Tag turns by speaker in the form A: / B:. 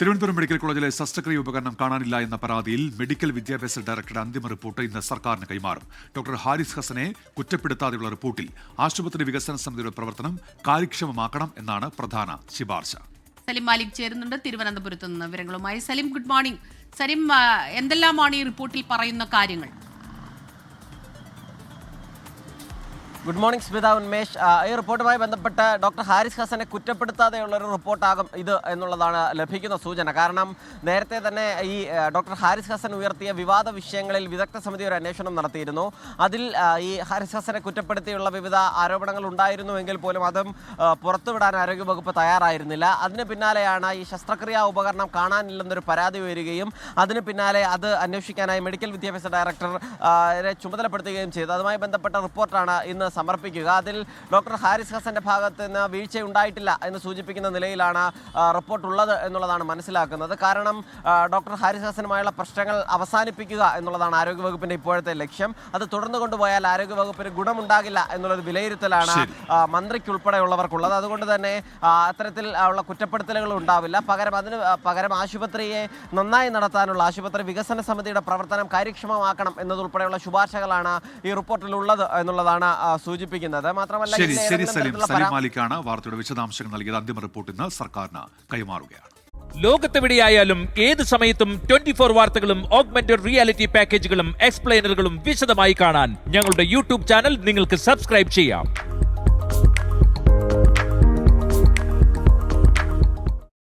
A: Thiruvananthapuram medical കോളേജിലെ ശസ്ത്രക്രിയ ഉപകരണം കാണാനില്ല എന്ന പരാതിയിൽ മെഡിക്കൽ വിദ്യാഭ്യാസ ഡയറക്ടറുടെ അന്തിമ റിപ്പോർട്ട് ഇന്ന് സർക്കാരിന് കൈമാറും. ഡോക്ടർ ഹാരിസ് ഹസനെ കുറ്റപ്പെടുത്താതെയുള്ള റിപ്പോർട്ടിൽ ആശുപത്രി വികസന സമിതിയുടെ പ്രവർത്തനം കാര്യക്ഷമമാക്കണം എന്നാണ് പ്രധാന ശുപാർശ.
B: സലിം മാലിക് ചേരുന്നുണ്ട്. തിരുവനന്തപുരത്ത് നിന്ന് വിവരങ്ങളുമായി സലിം ഗുഡ് മോർണിംഗ്. സലിം എന്തെല്ലാമാണ് ഈ റിപ്പോർട്ടിൽ പറയുന്ന കാര്യങ്ങൾ?
C: Good morning Smitha Unmesh. ഈ റിപ്പോർട്ടുമായി ബന്ധപ്പെട്ട് ഡോക്ടർ ഹാരിസ് ഹസനെ കുറ്റപ്പെടുത്താതെയുള്ള ഒരു റിപ്പോർട്ടാകും ഇത് എന്നുള്ളതാണ് ലഭിക്കുന്ന സൂചന. കാരണം നേരത്തെ തന്നെ ഈ ഡോക്ടർ ഹാരിസ് ഹസൻ ഉയർത്തിയ വിവാദ വിഷയങ്ങളിൽ വിദഗ്ധ സമിതി ഒരു അന്വേഷണം നടത്തിയിരുന്നു. അതിൽ ഈ ഹാരിസ് ഹസനെ കുറ്റപ്പെടുത്തിയുള്ള വിവിധ ആരോപണങ്ങൾ ഉണ്ടായിരുന്നുവെങ്കിൽ പോലും അതും പുറത്തുവിടാൻ ആരോഗ്യവകുപ്പ് തയ്യാറായിരുന്നില്ല. അതിന് പിന്നാലെയാണ് ഈ ശസ്ത്രക്രിയാ ഉപകരണം കാണാനില്ലെന്നൊരു പരാതി ഉയരുകയും അതിന് പിന്നാലെ അത് അന്വേഷിക്കാനായി മെഡിക്കൽ വിദ്യാഭ്യാസ ഡയറക്ടറെ ചുമതലപ്പെടുത്തുകയും ചെയ്തു. അതുമായി ബന്ധപ്പെട്ട റിപ്പോർട്ടാണ് ഇന്ന് സമർപ്പിക്കുക. അതിൽ ഡോക്ടർ ഹാരിസ് ഹസന്റെ ഭാഗത്ത് നിന്ന് വീഴ്ച ഉണ്ടായിട്ടില്ല എന്ന് സൂചിപ്പിക്കുന്ന നിലയിലാണ് റിപ്പോർട്ട് ഉള്ളത് എന്നുള്ളതാണ് മനസ്സിലാക്കുന്നത്. കാരണം ഡോക്ടർ ഹാരിസ് ഹസനുമായുള്ള പ്രശ്നങ്ങൾ അവസാനിപ്പിക്കുക എന്നുള്ളതാണ് ആരോഗ്യവകുപ്പിന്റെ ഇപ്പോഴത്തെ ലക്ഷ്യം. അത് തുടർന്നു കൊണ്ടുപോയാൽ ആരോഗ്യവകുപ്പിന് ഗുണമുണ്ടാകില്ല എന്നുള്ളൊരു വിലയിരുത്തലാണ് മന്ത്രിക്കുൾപ്പെടെയുള്ളവർക്കുള്ളത്. അതുകൊണ്ട് തന്നെ അത്തരത്തിൽ ഉള്ള കുറ്റപ്പെടുത്തലുകൾ ഉണ്ടാവില്ല. പകരം അതിന് പകരം ആശുപത്രിയെ നന്നായി നടത്താനുള്ള ആശുപത്രി വികസന സമിതിയുടെ പ്രവർത്തനം കാര്യക്ഷമമാക്കണം എന്നതുൾപ്പെടെയുള്ള ശുപാർശകളാണ് ഈ റിപ്പോർട്ടിൽ ഉള്ളത് എന്നുള്ളതാണ് സൂചിപ്പിക്കുന്നത്. മാത്രമല്ല
A: ശരി ശരി സലീം. സലിം മാലിക്കാണ് വാർത്തയുടെ വിശദാംശങ്ങൾ നൽകിയത്. അന്തിമ റിപ്പോർട്ട് ഇന്ന് സർക്കാരിന് കൈമാറുകയാണ്.
D: ലോകത്തെവിടെയായാലും ഏത് സമയത്തും ട്വന്റി ഫോർ വാർത്തകളും ഓഗ്മെന്റഡ് റിയാലിറ്റി പാക്കേജുകളും എക്സ്പ്ലെയിനറുകളും വിശദമായി കാണാൻ ഞങ്ങളുടെ യൂട്യൂബ് ചാനൽ നിങ്ങൾക്ക് സബ്സ്ക്രൈബ് ചെയ്യാം.